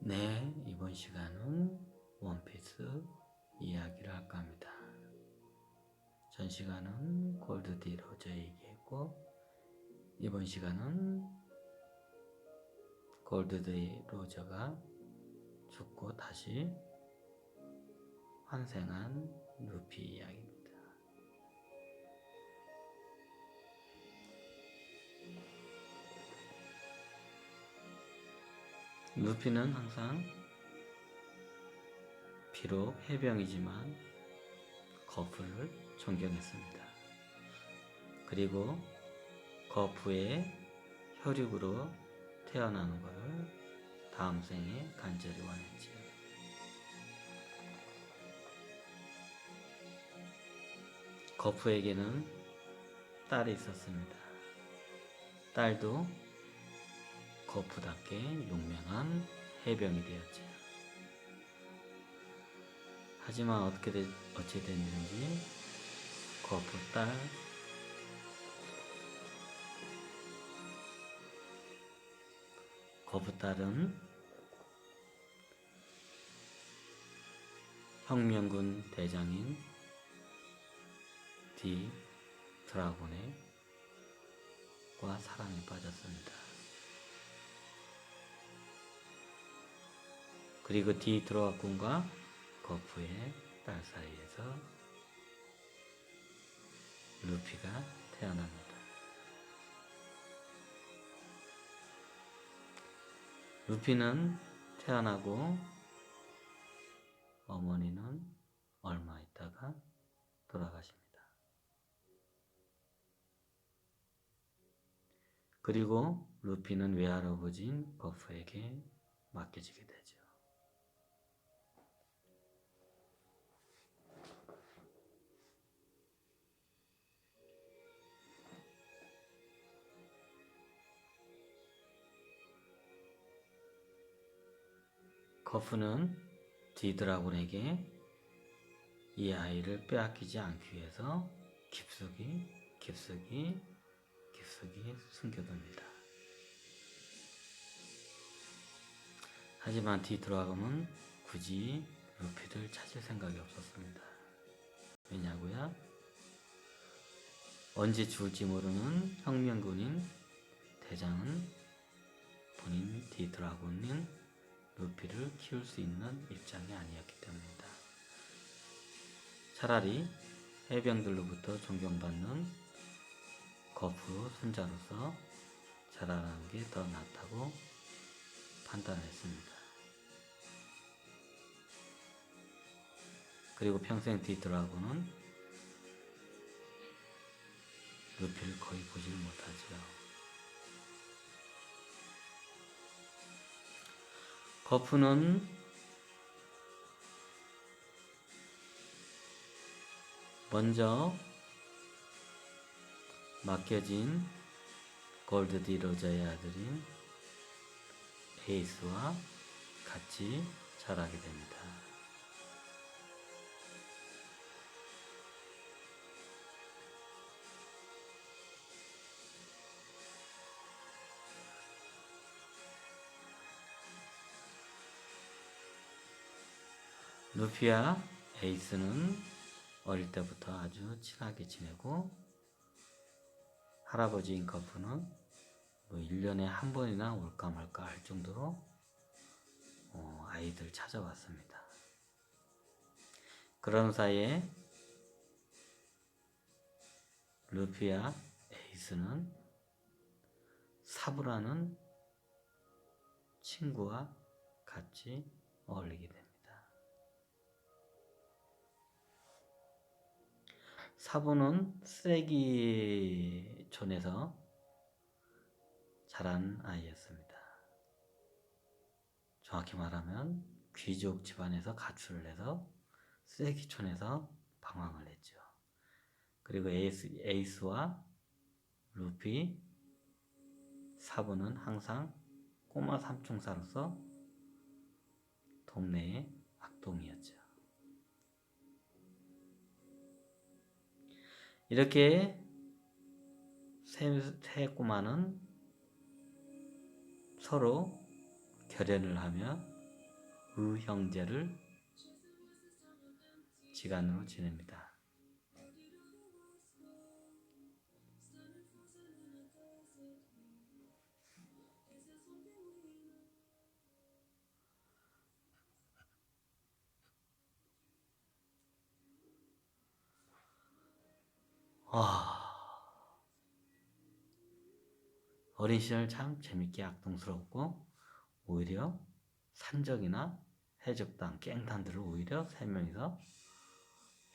네, 이번 시간은 원피스 이야기를 할까 합니다. 전 시간은 골드 디 로저 얘기했고, 이번 시간은 골드 디 로저가 죽고 다시 환생한 루피 이야기입니다. 루피는 항상 비록 해병이지만 거프를 존경했습니다. 그리고 거프의 혈육으로 태어나는 것을 다음 생에 간절히 원했지요. 거프에게는 딸이 있었습니다. 딸도 거프답게 용맹한 해병이 되었지요. 하지만 어떻게 되, 어찌 된 일인지 거프 딸 거프 딸은 혁명군 대장인 디 드라곤의 과 사랑에 빠졌습니다. 그리고 디 드라군과 거프의 딸 사이에서 루피가 태어납니다. 루피는 태어나고 어머니는 얼마 있다가 돌아가십니다. 그리고 루피는 외할아버지인 거프에게 맡겨지게 되죠. 거프는 디드라곤에게 이 아이를 빼앗기지 않기 위해서 깊숙이 깊숙이 깊숙이 숨겨둡니다. 하지만 디드라곤은 굳이 루피를 찾을 생각이 없었습니다. 왜냐고요? 언제 죽을지 모르는 혁명군인 대장은 본인 디드라곤인 루피를 키울 수 있는 입장이 아니었기 때문입니다. 차라리 해병들로부터 존경받는 거프 손자로서 자라나는 게 더 낫다고 판단했습니다. 그리고 평생 디드라고는 루피를 거의 보질 못하지 거프는 먼저 맡겨진 골드 디로저의 아들인 에이스와 같이 자라게 됩니다. 루피와 에이스는 어릴 때부터 아주 친하게 지내고 할아버지인 거프는 뭐 1년에 한 번이나 올까 말까 할 정도로 어, 아이들 찾아왔습니다. 그런 사이에 루피와 에이스는 사부라는 친구와 같이 어울리게 됩니다. 사부는 쓰레기촌에서 자란 아이였습니다. 정확히 말하면 귀족 집안에서 가출을 해서 쓰레기촌에서 방황을 했죠. 그리고 에이스, 에이스와 루피, 사부는 항상 꼬마 삼총사로서 동네의 악동이었죠. 이렇게 세, 세 꼬마는 서로 결연을 하며 의형제를 지간으로 지냅니다. 아, 어린 시절 참 재밌게 악동스럽고 오히려 산적이나 해적단, 깽단들을 오히려 세 명이서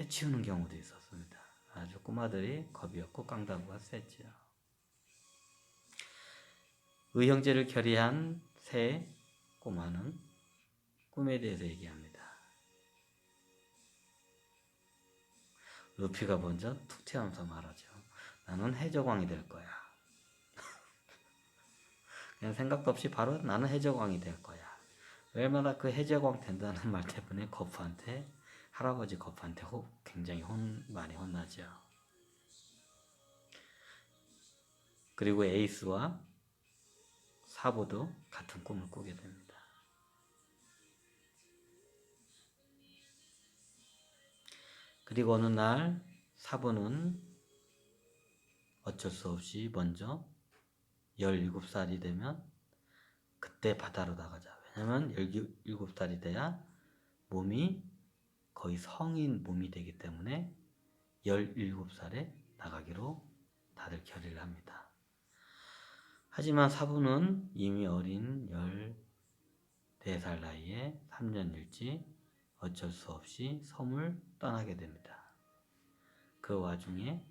해치우는 경우도 있었습니다. 아주 꼬마들이 겁이 없고 깡다구가 셌지요. 의형제를 결의한 새 꼬마는 꿈에 대해서 얘기합니다. 루피가 먼저 툭 튀어나와서 말하죠. 나는 해적왕이 될 거야. 그냥 생각도 없이 바로 나는 해적왕이 될 거야. 얼마나 그 해적왕 된다는 말 때문에 거프한테 할아버지 거프한테 호, 굉장히 혼 많이 혼나죠. 그리고 에이스와 사보도 같은 꿈을 꾸게 됩니다. 그리고 어느 날 사부는 어쩔 수 없이 먼저 17살이 되면 그때 바다로 나가자. 왜냐면 17살이 돼야 몸이 거의 성인 몸이 되기 때문에 17살에 나가기로 다들 결의를 합니다. 하지만 사부는 이미 어린 14살 나이에 3년 일찍 어쩔 수 없이 섬을 떠나게 됩니다. 그 와중에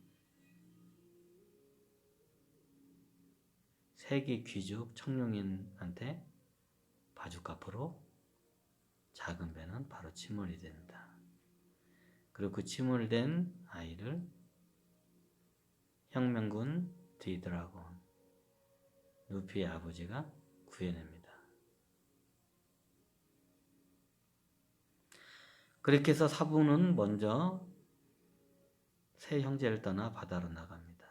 세계 귀족 청룡인한테 바주카프로 작은 배는 바로 침몰이 됩니다. 그리고 그 침몰된 아이를 혁명군 디드라곤 루피의 아버지가 구해냅니다. 그렇게 해서 사부는 먼저 세 형제를 떠나 바다로 나갑니다.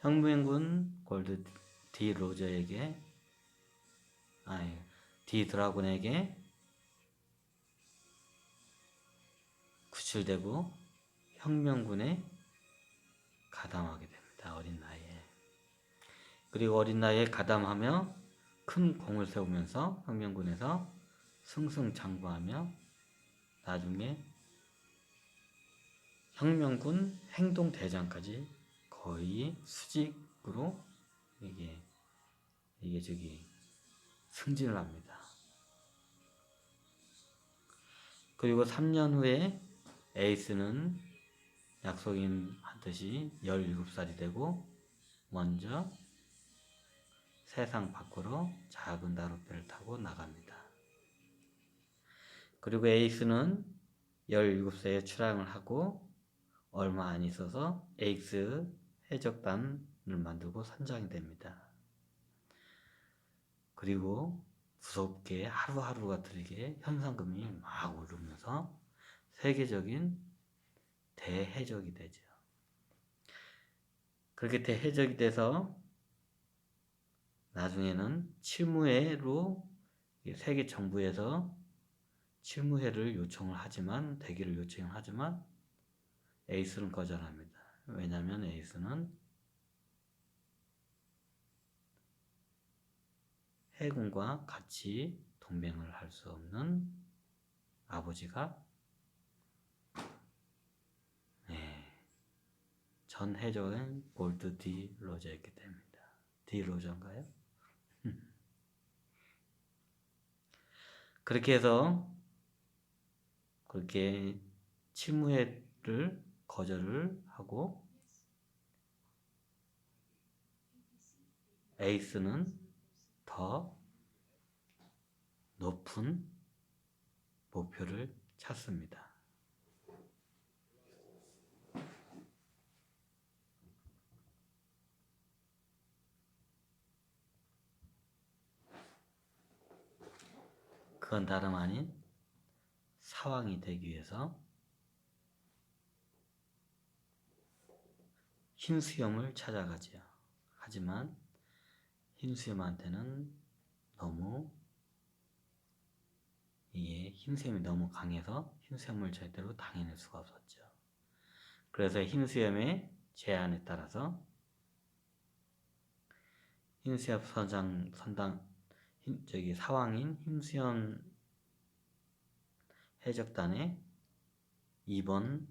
혁명군 골드 디 로저에게 아니 디 드라곤에게 구출되고 혁명군에 가담하게 됩니다. 어린 나이에. 그리고 어린 나이에 가담하며 큰 공을 세우면서 혁명군에서 승승장구하며 나중에 혁명군 행동대장까지 거의 수직으로 이게 이게 저기 승진을 합니다. 그리고 3년 후에 에이스는 약속인 하듯이 17살이 되고 먼저 세상 밖으로 작은 나룻배를 타고 나갑니다. 그리고 에이스는 17세에 출항을 하고 얼마 안 있어서 에이스 해적단을 만들고 선장이 됩니다. 그리고 무섭게 하루하루가 다르게 현상금이 막 오르면서 세계적인 대해적이 되죠. 그렇게 대해적이 돼서 나중에는 칠무회로 세계 정부에서 칠무회를 요청을 하지만 대기를 요청을 하지만 에이스는 거절합니다. 왜냐하면 에이스는 해군과 같이 동맹을 할 수 없는 아버지가 네, 전 해적인 볼드 디 로저였기 때문입니다. 디 로저인가요? 그렇게 해서 그렇게 침무회를 거절을 하고 에이스는 더 높은 목표를 찾습니다. 그건 다름 아닌 사왕이 되기 위해서 흰 수염을 찾아가지요. 하지만 흰 수염한테는 너무 이게 힘수염이 너무 강해서 힘수염을 절대로 당해낼 수가 없었죠. 그래서 힘수염의 제한에 따라서 힘수염 선장 선당 힘, 저기 사왕인 힘수염 해적단의 2번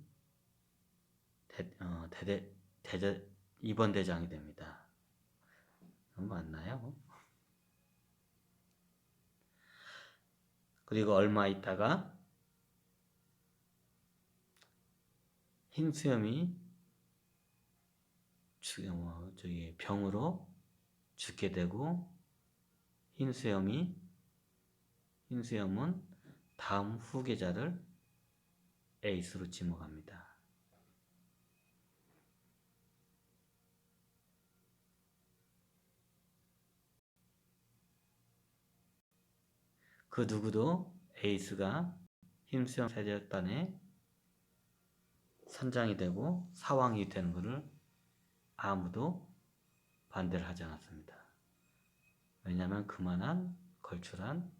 대, 어, 대대 대대 2번 대장이 됩니다. 맞나요? 그리고 얼마 있다가 흰 수염이 주, 어, 저기 병으로 죽게 되고 흰 수염이 흰 수염은 다음 후계자를 에이스로 지목합니다. 그 누구도 에이스가 힘수염 세력단의 선장이 되고 사왕이 되는 것을 아무도 반대를 하지 않았습니다. 왜냐하면 그만한 걸출한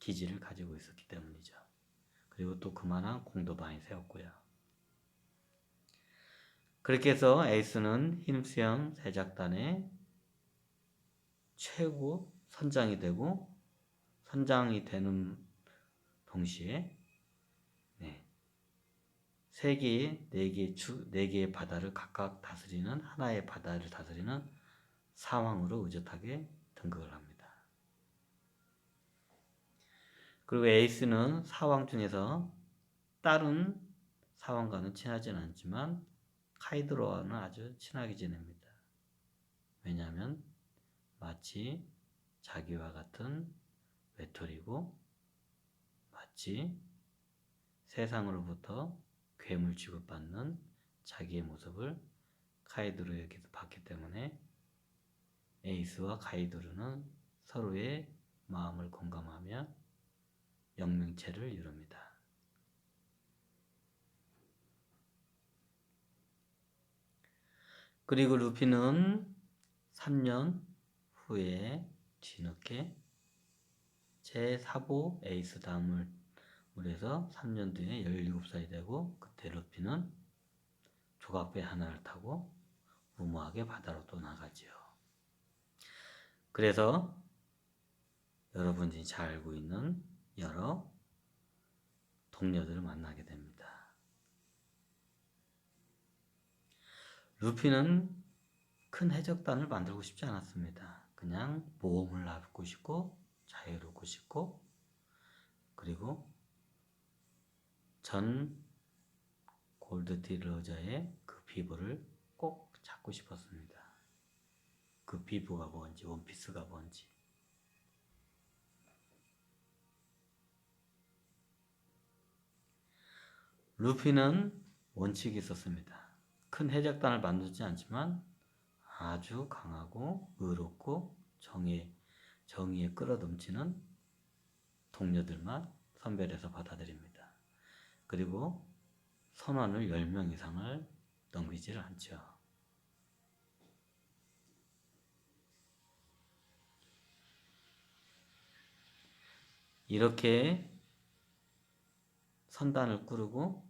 기지를 가지고 있었기 때문이죠. 그리고 또 그만한 공도 많이 세웠고요. 그렇게 해서 에이스는 힘수염 세작단의 최고 선장이 되고 선장이 되는 동시에 네, 세 개의 네 개의 주, 네 개의 바다를 각각 다스리는 하나의 바다를 다스리는 사왕으로 의젓하게 등극을 합니다. 그리고 에이스는 사왕 중에서 다른 사왕과는 친하지는 않지만 카이드로와는 아주 친하게 지냅니다. 왜냐하면 마치 자기와 같은 외톨이고 마치 세상으로부터 괴물 취급받는 자기의 모습을 카이드로에게도 봤기 때문에 에이스와 카이드로는 서로의 마음을 공감하며 영명체를 이룹니다. 그리고 루피는 3년 후에 뒤늦게 제4보 에이스 다음을 물에서 3년 뒤에 17살이 되고 그때 루피는 조각배 하나를 타고 무모하게 바다로 떠나가지요. 그래서 여러분이 잘 알고 있는 여러 동료들을 만나게 됩니다. 루피는 큰 해적단을 만들고 싶지 않았습니다. 그냥 모험을 하고 싶고 자유롭고 싶고 그리고 전 골드디러저의 그 비보를 꼭 찾고 싶었습니다. 그 비보가 뭔지 원피스가 뭔지 루피는 원칙이 있었습니다. 큰 해적단을 만들지 않지만 아주 강하고 의롭고 정의, 정의에 끌어넘치는 동료들만 선별해서 받아들입니다. 그리고 선원을 10명 이상을 넘기지를 않죠. 이렇게 선단을 꾸르고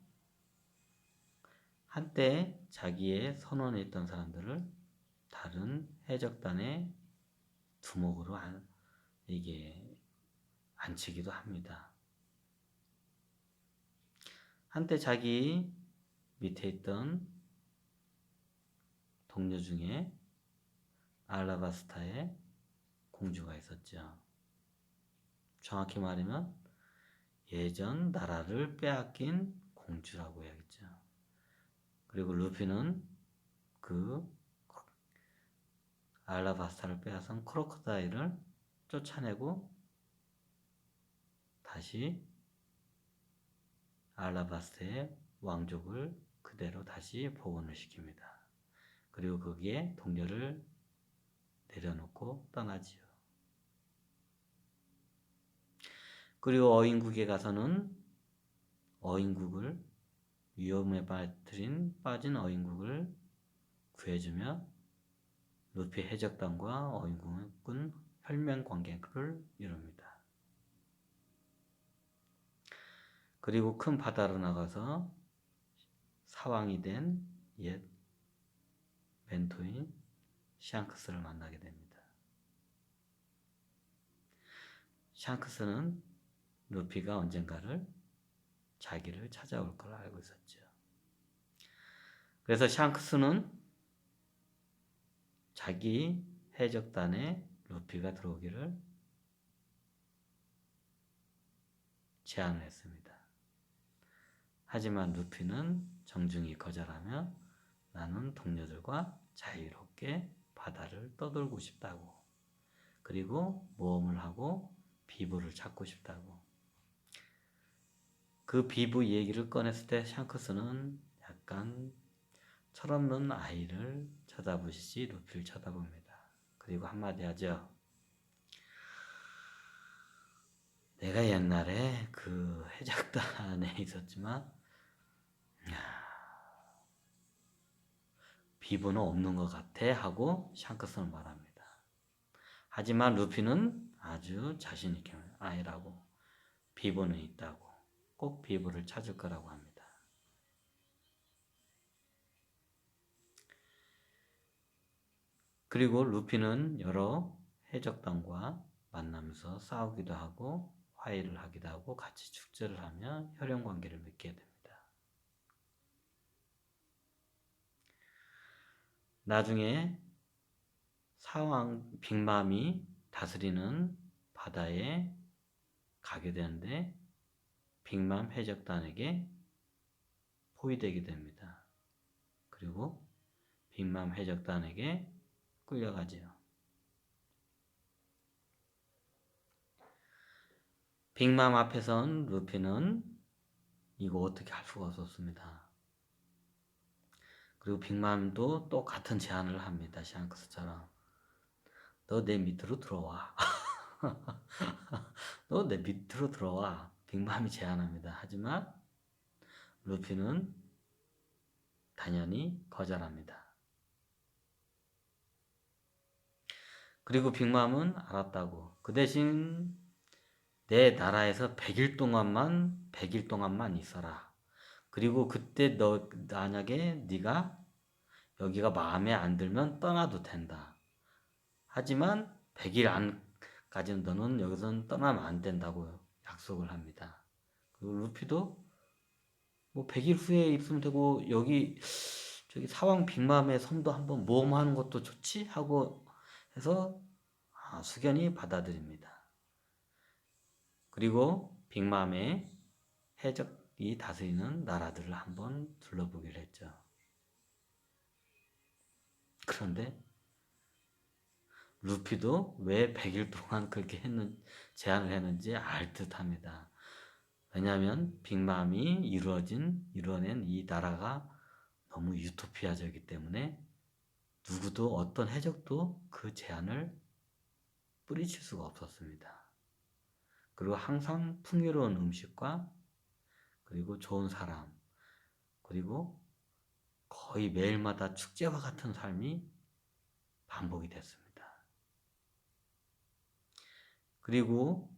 한때 자기의 선원에 있던 사람들을 다른 해적단의 두목으로 안, 이게 앉히기도 합니다. 한때 자기 밑에 있던 동료 중에 알라바스타의 공주가 있었죠. 정확히 말하면 예전 나라를 빼앗긴 공주라고 해야겠죠. 그리고 루피는 그 알라바스타를 빼앗은 크로커다일을 쫓아내고 다시 알라바스타의 왕족을 그대로 다시 복원을 시킵니다. 그리고 거기에 동료를 내려놓고 떠나지요. 그리고 어인국에 가서는 어인국을 위험에 빠뜨린 빠진 어인국을 구해주며 루피 해적단과 어인국은 혈맹 관계를 이룹니다. 그리고 큰 바다로 나가서 사왕이 된 옛 멘토인 샹크스를 만나게 됩니다. 샹크스는 루피가 언젠가를 자기를 찾아올 걸 알고 있었죠. 그래서 샹크스는 자기 해적단에 루피가 들어오기를 제안을 했습니다. 하지만 루피는 정중히 거절하며 나는 동료들과 자유롭게 바다를 떠돌고 싶다고. 그리고 모험을 하고 비브를 찾고 싶다고. 그 비브 얘기를 꺼냈을 때 샹크스는 약간 철없는 아이를 쳐다보시지 루피를 쳐다봅니다. 그리고 한마디 하죠. 내가 옛날에 그 해적단에 있었지만 비브는 없는 것 같아 하고 샹크스는 말합니다. 하지만 루피는 아주 자신 있게 아니라고 비브는 있다고 꼭 비브를 찾을 거라고 합니다. 그리고 루피는 여러 해적단과 만나면서 싸우기도 하고 화해를 하기도 하고 같이 축제를 하며 혈연 관계를 맺게 됩니다. 나중에 사왕 빅맘이 다스리는 바다에 가게 되는데 빅맘 해적단에게 포위되게 됩니다. 그리고 빅맘 해적단에게 끌려가지요. 빅맘 앞에선 루피는 이거 어떻게 할 수가 없었습니다. 그리고 빅맘도 똑같은 제안을 합니다. 샹크스처럼. 너 내 밑으로 들어와. 너 내 밑으로 들어와. 빅맘이 제안합니다. 하지만 루피는 당연히 거절합니다. 그리고 빅맘은 알았다고. 그 대신 내 나라에서 100일 동안만 100일 동안만 있어라. 그리고 그때 너 만약에 네가 여기가 마음에 안 들면 떠나도 된다. 하지만 100일 안까지는 너는 여기서는 떠나면 안 된다고 약속을 합니다. 그리고 루피도 뭐 100일 후에 있으면 되고 여기 저기 사왕 빅맘의 섬도 한번 모험하는 것도 좋지 하고 해서 아, 수견이 받아들입니다. 그리고 빅맘의 해적 이 다스리는 나라들을 한번 둘러보기로 했죠. 그런데 루피도 왜 100일 동안 그렇게 했는, 제안을 했는지 알 듯 합니다. 왜냐하면 빅맘이 이루어진, 이루어낸 이 나라가 너무 유토피아적이기 때문에 누구도 어떤 해적도 그 제안을 뿌리칠 수가 없었습니다. 그리고 항상 풍요로운 음식과 그리고 좋은 사람, 그리고 거의 매일마다 축제와 같은 삶이 반복이 됐습니다. 그리고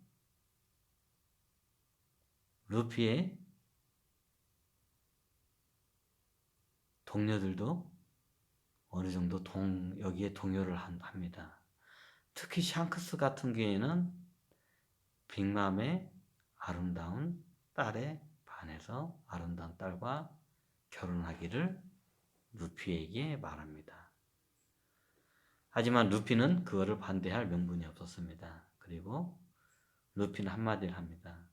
루피의 동료들도 어느 정도 동, 여기에 동요를 합니다. 특히 샹크스 같은 경우에는 빅맘의 아름다운 딸의 안에서 아름다운 딸과 결혼하기를 루피에게 말합니다. 하지만 루피는 그거를 반대할 명분이 없었습니다. 그리고 루피는 한마디를 합니다.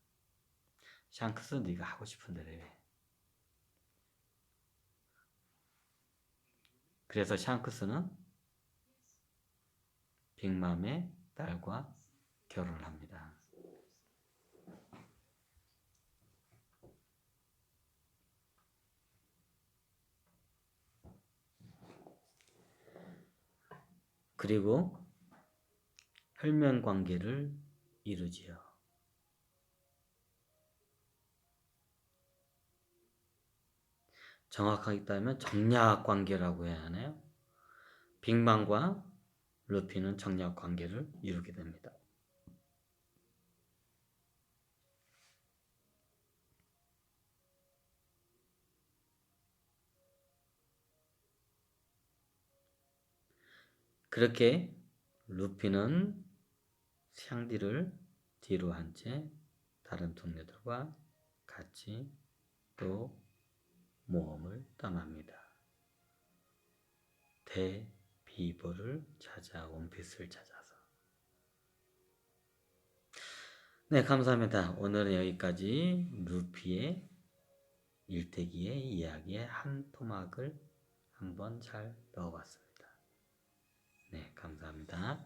샹크스 네가 하고 싶은 대로 해. 그래서 샹크스는 빅맘의 딸과 결혼을 합니다. 그리고 혈면 관계를 이루지요. 정확하게 따면 정략 관계라고 해야 하나요? 빅방과 루피는 정략 관계를 이루게 됩니다. 그렇게 루피는 샹디를 뒤로 한 채 다른 동료들과 같이 또 모험을 떠납니다. 대비버를 찾아 원피스를 찾아서 네 감사합니다. 오늘은 여기까지 루피의 일대기의 이야기의 한 토막을 한번 잘 넣어봤습니다. 네 감사합니다.